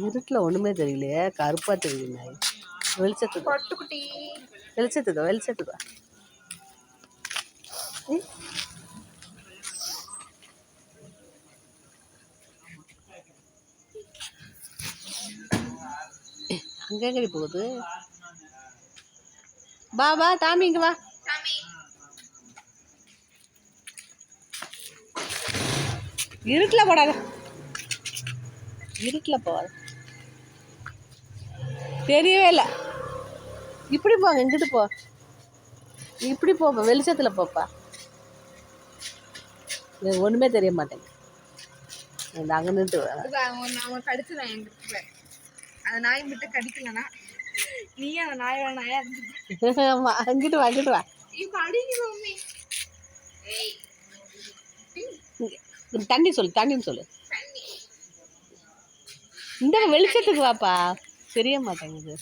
இருட்டில் ஒன்றுமே தெரியலையே. கருப்பாக தெரியுது நாய் வெளிச்சத்துக்கு வெளிச்சத்துக்கு? வெளிச்சத்துக்கு? ஏய். ஏய், அங்க எங்கடி போகுது? வா வா டாமி இங்க வா. இருட்டில் போடாத. இருட்டில் போகாத தெரியவே இல்லை. இப்படி போங்க இங்கிட்டு போ. இப்படி போப்பா வெளிச்சத்தில் போப்பா ஒன்றுமே தெரிய மாட்டேங்குது. இந்த அங்கே நின்று அவன் கடிச்சிடும் எங்கிட்ட அந்த நாய் மட்டும் கடிக்கலனா நீ அந்த நாயோட நாயா இருந்துட்டு ஆமாம் அங்கிட்டு வா அங்கிட்டு வா. தண்ணி சொல்லு தண்ணின்னு சொல்லு. இந்த வெளிச்சத்துக்கு வாப்பா. தெரிய மாட்டேங்குது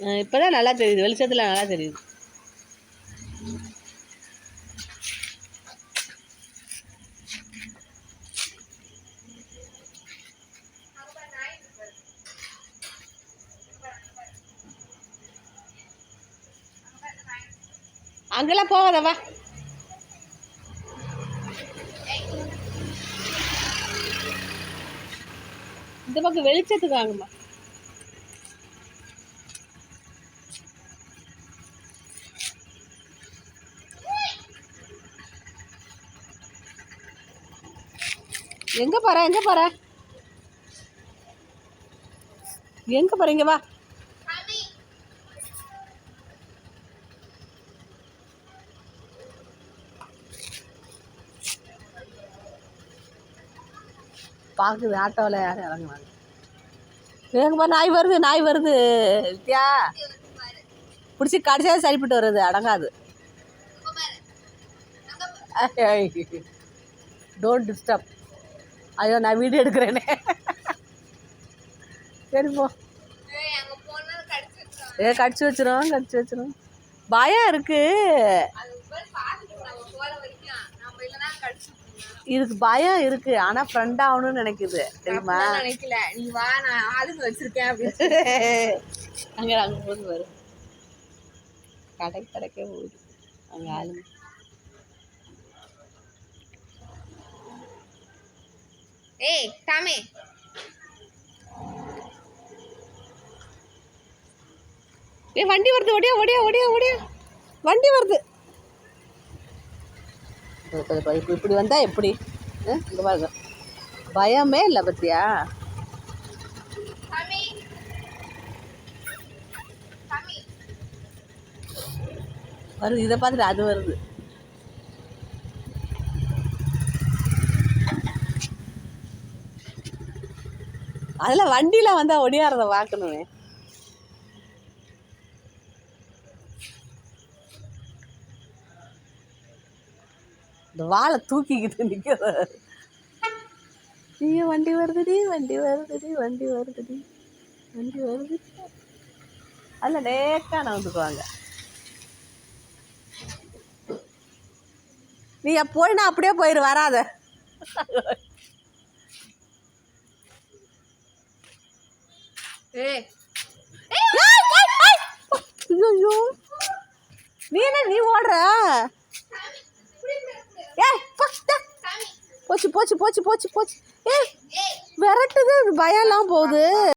இங்க இப்பதான் நல்லா தெரியுது. வெளிச்சத்தில் நல்லா தெரியுது. அங்கெல்லாம் போகாதவா இந்த பக்கம் வெளிச்சத்துக்கு வாங்கம்மா. எங்க போற எங்க போற? எங்க போறீங்க வா. பார்க்குது ஆட்டோவில் யாரும் இறங்குவாங்க எங்கப்பா நாய் வருது நாய் வருது. வித்யா பிடிச்சி கடைசியாக சரிப்பட்டு வருது அடங்காது. டோன்ட் டிஸ்டர்ப் ஐயோ நான் வீடியோ எடுக்கிறேனே. சரி போ. கடிச்சு வச்சிரும் ஏ கடிச்சு வச்சிரும் கடிச்சு வச்சிரும். பயம் இருக்கு. இதுக்கு பயம் இருக்கு. ஆனா ஃப்ரெண்ட் ஆகணும்னு நினைக்குது. தெரியுமா? நினைக்கல. நீ வா நான் ஆளுங்க வச்சிருக்கேன் அப்படின்னு அங்க அங்க போது வரும் கடை கடைக்கே போகுது. அங்க ஆளுங்க. ஏய் தாமே ஏ வண்டி வருது ஓடியா ஓடியா ஓடியா ஓடியா. வண்டி வருது. இப்ப- இப்ப- இப்ப- இப்ப இப்படி வந்தா எப்படி? இங்க பாருங்க. பயமே இல்லை பத்தியா? வருது இதை பார்த்துட்டு அது வருது. அதில் வண்டியில் வந்தால் ஒடியாரத பார்க்கணுமே இந்த வாழை தூக்கிக்கிட்டு நிற்கிற ஐயோ வண்டி வருதுடி வண்டி வருதுடி வண்டி வருதுடி வண்டி வருது. அதில் நேக்காக நடந்துக்குவாங்க நீ போய் நான் அப்படியே போயிரு வராத. நீ என்ன நீ ஓடுற? போச்சு போச்சு போச்சு போச்சு போச்சு. ஏ விரட்டுது பயம்லாம் போகுது.